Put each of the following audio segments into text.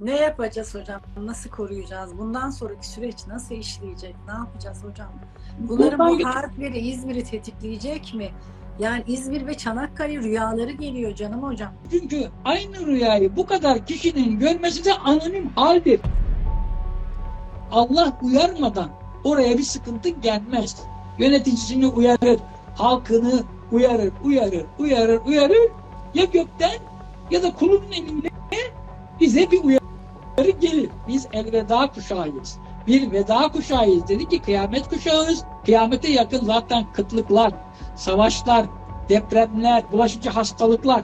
Ne yapacağız hocam? Nasıl koruyacağız? Bundan sonraki süreç nasıl işleyecek? Ne yapacağız hocam? Bunların bu harfleri İzmir'i tetikleyecek mi? Yani İzmir ve Çanakkale rüyaları geliyor canım hocam. Çünkü aynı rüyayı bu kadar kişinin görmesi de anonim haldir. Allah uyarmadan oraya bir sıkıntı gelmez. Yöneticisini uyarır, halkını uyarır, uyarır, uyarır, uyarır. Ya gökten ya da kulunun elinde bize bir uyarı gelir. Biz elveda kuşağıyız. Bir veda kuşağıyız. Dedi ki kıyamet kuşağıyız. Kıyamete yakın zaten kıtlıklar, savaşlar, depremler, bulaşıcı hastalıklar,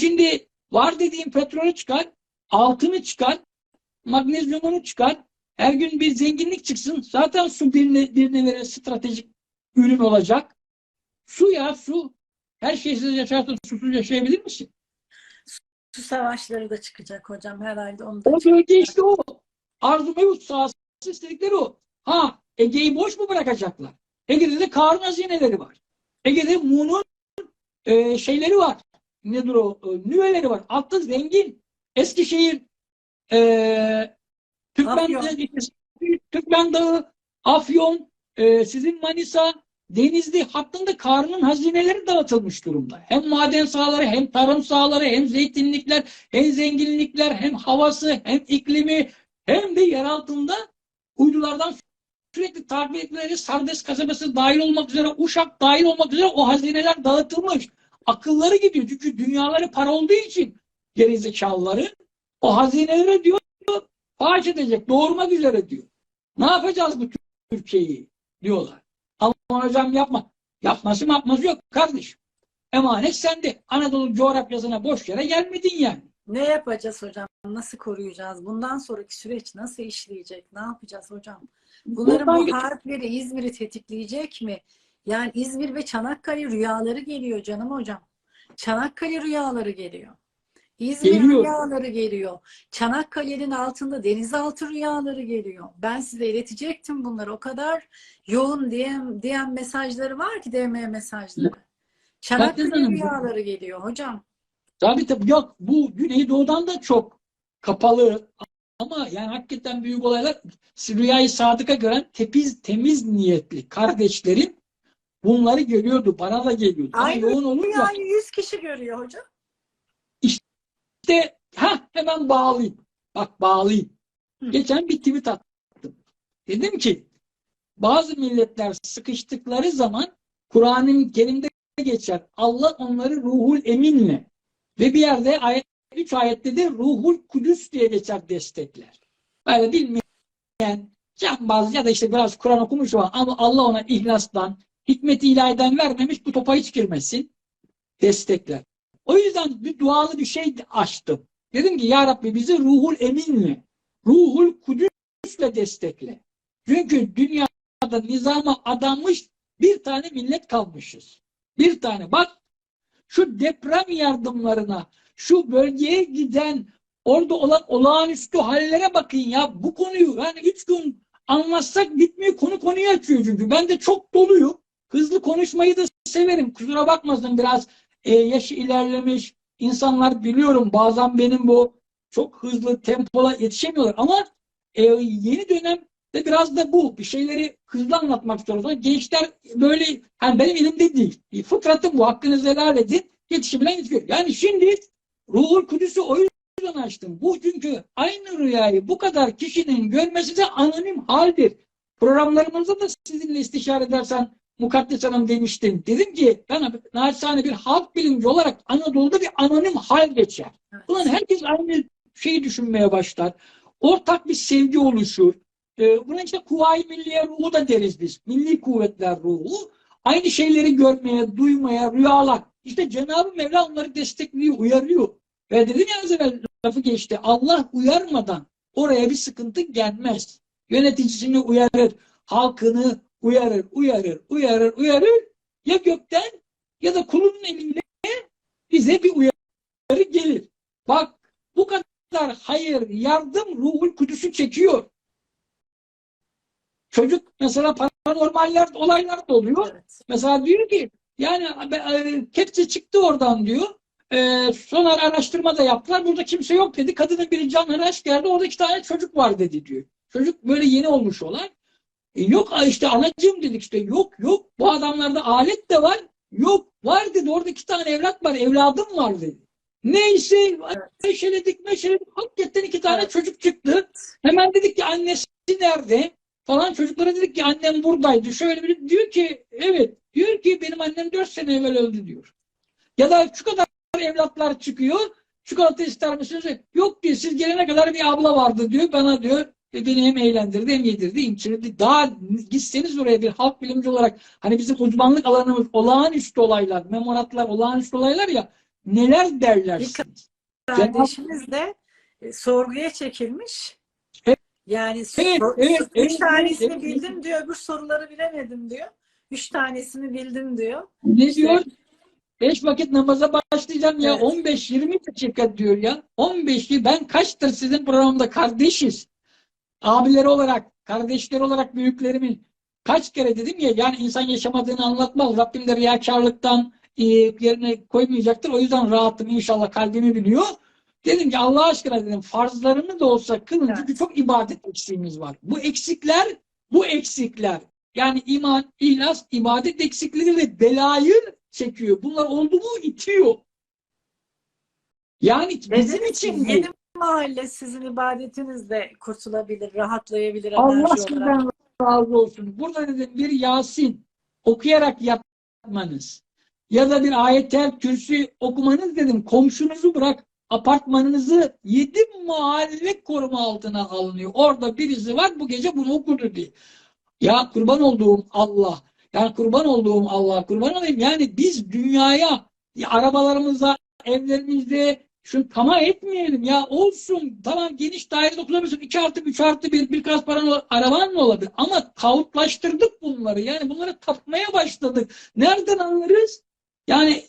şimdi var dediğin petrolü çıkar, altını çıkar, magnezyumunu çıkar. Her gün bir zenginlik çıksın. Zaten su birine, birine veren stratejik ürün olacak. Su ya su. Her şeysiz yaşarsın, susuz yaşayabilir misin? Su savaşları da çıkacak hocam herhalde onu da O bölge işte o. Arzu mevcut sahası istedikleri o. Ha Ege'yi boş mu bırakacaklar? Ege'de de Karun hazineleri var. Ege'de Mu'nun e, şeyleri var. Nedir o? E, nüveleri var. Altta zengin. Eskişehir e, Türkmen. Türkmen Dağı, Afyon, e, sizin Manisa, Denizli hattında Karun'un hazineleri dağıtılmış durumda. Hem maden sahaları, hem tarım sahaları, hem zeytinlikler, hem zenginlikler, hem havası, hem iklimi, hem de yer altında uydulardan sürekli takip etmeleri Sardes kasabası dahil olmak üzere, Uşak dahil olmak üzere o hazineler dağıtılmış. Akılları gidiyor. Çünkü dünyaları para olduğu için gerizekalıları o hazinelere diyor faş edecek, doğurmak üzere diyor. Ne yapacağız bu Türkiye'yi diyorlar. Aman hocam yapma. Yapması mı yapması yok kardeşim. Emanet sende. Anadolu coğrafyasına boş yere gelmedin yani. Ne yapacağız hocam? Nasıl koruyacağız? Bundan sonraki süreç nasıl işleyecek? Ne yapacağız hocam? Bunların Buradan bu harfleri İzmir'i tetikleyecek mi? Yani İzmir ve Çanakkale rüyaları geliyor canım hocam. Çanakkale rüyaları geliyor. İzmir Geliyor. rüyaları geliyor. Çanakkale'nin altında denizaltı rüyaları geliyor. Ben size iletecektim bunları. O kadar yoğun DM, DM mesajları var ki DM mesajları. Çanakkale rüyaları geliyor hocam. Tabii tabii yok. Bu Güneydoğu'dan da çok kapalı ama yani hakikaten büyük olaylar Rüyayı Sadık'a gören temiz, temiz niyetli kardeşlerim bunları görüyordu. Bana da geliyordu. Aynı yoğun olunca Rüyayı 100 kişi görüyor hocam. İşte ha hemen bağlayayım. Bak bağlayayım. Hı. Geçen bir tweet attım. Dedim ki bazı milletler sıkıştıkları zaman Kur'an-ı Kerim'de geçer. Allah onları ruhul eminle ve bir yerde ayet 3 ayette de ruhul kudüs diye geçer destekler. Böyle bilmeyen cambaz ya da işte biraz Kur'an okumuş olan ama Allah ona ihlastan, hikmet-i ilahiden vermemiş bu topa hiç girmesin. Destekler. O yüzden bir dualı bir şey açtım. Dedim ki ya Rabbi bizi ruhul eminle, ruhul kudüsle destekle. Çünkü dünyada nizama adanmış bir tane millet kalmışız. Bir tane. Bak şu deprem yardımlarına, şu bölgeye giden, orada olan olağanüstü hallere bakın ya. Bu konuyu yani üç gün anlatsak bitmiyor. Konu konuyu açıyor çünkü. Ben de çok doluyum. Hızlı konuşmayı da severim. Kusura bakmasın biraz e, yaşı ilerlemiş insanlar biliyorum bazen benim bu çok hızlı tempola yetişemiyorlar ama e, yeni dönemde biraz da bu bir şeyleri hızlı anlatmak zorunda. Gençler böyle yani benim elimde değil. E, Fıtratım bu. Hakkınızı helal edin. Yetişebilen yetişiyor. Yani şimdi Ruhul Kudüs'ü o yüzden açtım. Bu çünkü aynı rüyayı bu kadar kişinin görmesi de anonim haldir. Programlarımızda da sizinle istişare edersen Mukaddes Hanım demiştim. Dedim ki ben naçizane bir halk bilimci olarak Anadolu'da bir anonim hal geçer. Evet. Ulan herkes aynı şeyi düşünmeye başlar. Ortak bir sevgi oluşur. Ee, buna işte kuvayi milliye ruhu da deriz biz. Milli kuvvetler ruhu. Aynı şeyleri görmeye, duymaya, rüyalar. İşte Cenab-ı Mevla onları destekliyor, uyarıyor. Ve dedim ya az evvel lafı geçti. Allah uyarmadan oraya bir sıkıntı gelmez. Yöneticisini uyarır, halkını uyarır, uyarır, uyarır, uyarır. Ya gökten ya da kulunun eliyle bize bir uyarı gelir. Bak bu kadar hayır, yardım ruhul kudüsü çekiyor. Çocuk mesela paranormaller olaylar da oluyor. Evet. Mesela diyor ki yani e, e, kepçe çıktı oradan diyor. E, sonra araştırma da yaptılar. Burada kimse yok dedi. Kadının biri canhıraş geldi. Orada iki tane çocuk var dedi diyor. Çocuk böyle yeni olmuş olan. E, yok işte anacığım dedik işte. Yok yok. Bu adamlarda alet de var. Yok var dedi. Orada iki tane evlat var. Evladım var dedi. Neyse meşeledik meşeledik. Hakikaten iki tane Evet. çocuk çıktı. Hemen dedik ki annesi nerede? Falan çocuklara dedik ki annem buradaydı. Şöyle bir diyor ki evet. Diyor ki benim annem dört sene evvel öldü diyor. Ya da şu kadar evlatlar çıkıyor. Çikolata ister misiniz? Yok diyor siz gelene kadar bir abla vardı diyor. Bana diyor ve beni hem eğlendirdi hem yedirdi, imçirdi. Daha gitseniz oraya bir halk bilimci olarak hani bizim uzmanlık alanımız olağanüstü olaylar, memoratlar, olağanüstü olaylar ya neler derlersiniz? Kardeşimiz de e, sorguya çekilmiş. Evet. Yani Evet, sor- evet, üç evet, tanesini evet. bildim diyor, öbür soruları bilemedim diyor. Üç tanesini bildim diyor. Ne İşte- diyor? Beş vakit namaza başlayacağım ya Evet. 15-20 dakika diyor ya. 15'i ben kaçtır sizin programda kardeşiz. Abileri olarak, kardeşleri olarak büyüklerimin kaç kere dedim ya yani insan yaşamadığını anlatmaz. Rabbim de riyakarlıktan e, yerine koymayacaktır. O yüzden rahatım inşallah kalbimi biliyor. Dedim ki Allah aşkına dedim farzlarını da olsa kılın Evet. çünkü çok ibadet eksiğimiz var. Bu eksikler, bu eksikler yani iman, ihlas, ibadet eksikleri ve belayı çekiyor. Bunlar oldu mu itiyor. Yani bizim için bu. Mahalle sizin ibadetinizle kurtulabilir, rahatlayabilir Allah aşkından razı olsun. Burada dedim bir Yasin okuyarak yatmanız ya da bir ayetel kürsü okumanız dedim komşunuzu bırak apartmanınızı yedi mahalle koruma altına alınıyor. Orada birisi var bu gece bunu okudu diye. Ya kurban olduğum Allah. Yani kurban olduğum Allah. Kurban olayım. Yani biz dünyaya ya arabalarımızda, evlerimizde şunu tamah etmeyelim ya. Olsun. Tamam geniş dairede kullanıyorsun. 2 artı 3 artı 1 birkaç paran araban mı olabilir? Ama kağıtlaştırdık bunları. Yani bunları tapmaya başladık. Nereden anlarız? Yani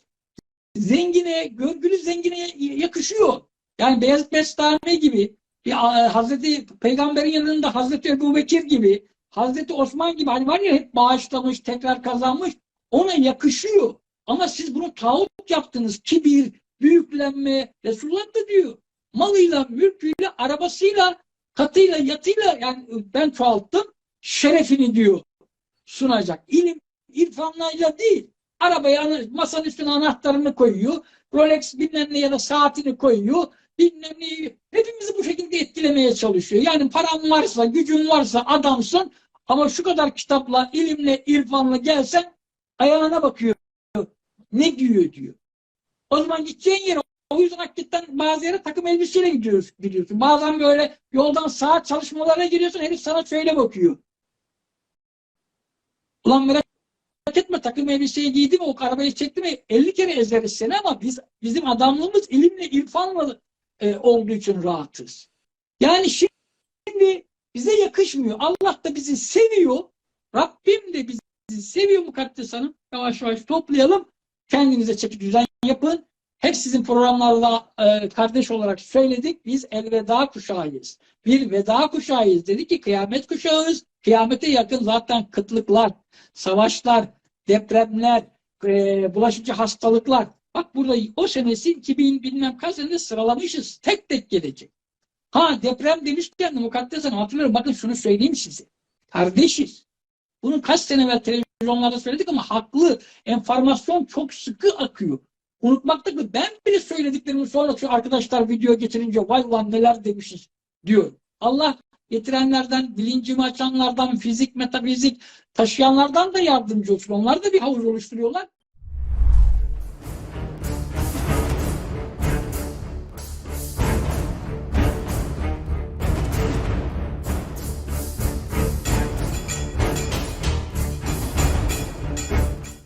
zengine, görgülü zengine yakışıyor. Yani Beyazıt Bestami gibi bir Hazreti Peygamber'in yanında Hazreti Ebu Bekir gibi Hazreti Osman gibi hani var ya hep bağışlamış, tekrar kazanmış. Ona yakışıyor. Ama siz bunu tağut yaptınız. Kibir, büyüklenme. Resulullah da diyor. Malıyla, mülküyle, arabasıyla, katıyla, yatıyla yani ben çoğalttım. Şerefini diyor sunacak. İlim, irfanlayla değil. Arabaya masanın üstüne anahtarını koyuyor. Rolex bilmem ne ya da saatini koyuyor. Bilmem neyi. Hepimizi bu şekilde etkilemeye çalışıyor. Yani paran varsa, gücün varsa adamsın ama şu kadar kitapla, ilimle, irfanla gelsen ayağına bakıyor. Ne diyor diyor. O zaman gideceğin yere o yüzden hakikaten bazı yere takım elbiseyle gidiyorsun, gidiyorsun. Bazen böyle yoldan saat çalışmalarına giriyorsun herif sana şöyle bakıyor. Ulan merak etme takım elbiseyi giydi mi o arabayı çekti mi 50 kere ezeriz seni ama biz bizim adamlığımız ilimle irfanla e, olduğu için rahatız. Yani şimdi bize yakışmıyor. Allah da bizi seviyor. Rabbim de bizi seviyor mukaddes hanım. Yavaş yavaş toplayalım. Kendinize çeki düzen yapın. Hep sizin programlarla e, kardeş olarak söyledik. Biz elveda kuşağıyız. Bir veda kuşağıyız. Dedik ki kıyamet kuşağıyız. Kıyamete yakın zaten kıtlıklar, savaşlar, depremler, e, bulaşıcı hastalıklar. Bak burada o senesi 2000 bilmem kaç senede sıralamışız. Tek tek gelecek. Ha deprem demişken de mukaddes hanım hatırlıyorum. Bakın şunu söyleyeyim size. Kardeşiz. Bunu kaç sene evvel televizyonlarda söyledik ama haklı. Enformasyon çok sıkı akıyor. Unutmakta ki ben bile söylediklerimi sonra şu arkadaşlar video getirince vay ulan neler demişiz diyor. Allah getirenlerden, bilincimi açanlardan, fizik, metafizik taşıyanlardan da yardımcı olsun. Onlar da bir havuz oluşturuyorlar.